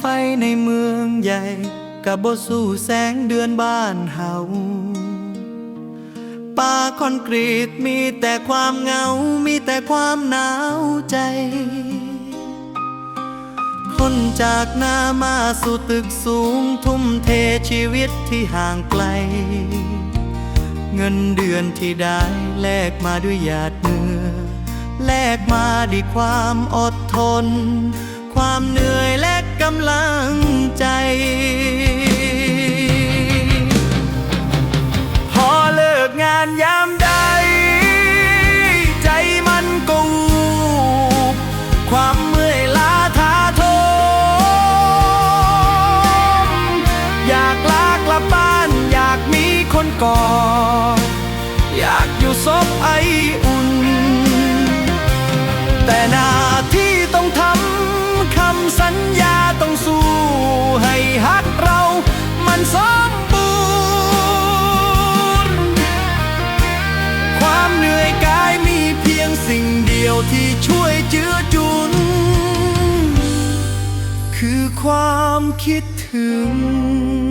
ไฟในเมืองใหญ่กับบสู้แสงเดือนบ้านเฮาป่าคอนกรีตมีแต่ความเหงา มีแต่ความหนาวใจ คนจากนามาสู่ตึกสูง ทุ่มเทชีวิตที่ห่างไกล เงินเดือนที่ได้แลกมาด้วยหยาดเหงื่อแลกมาด้วยความอดทน ความเหนื่อยและ กำลังใจ พอเลิกงานยามใด ใจมันกูบความเมื่อยล้าท้าทมอยากลากลับบ้านอยากมีคนกอดอยากอยู่ซบไออุ่น แต่นา ที่ช่วยเจือจุน คือความคิดถึง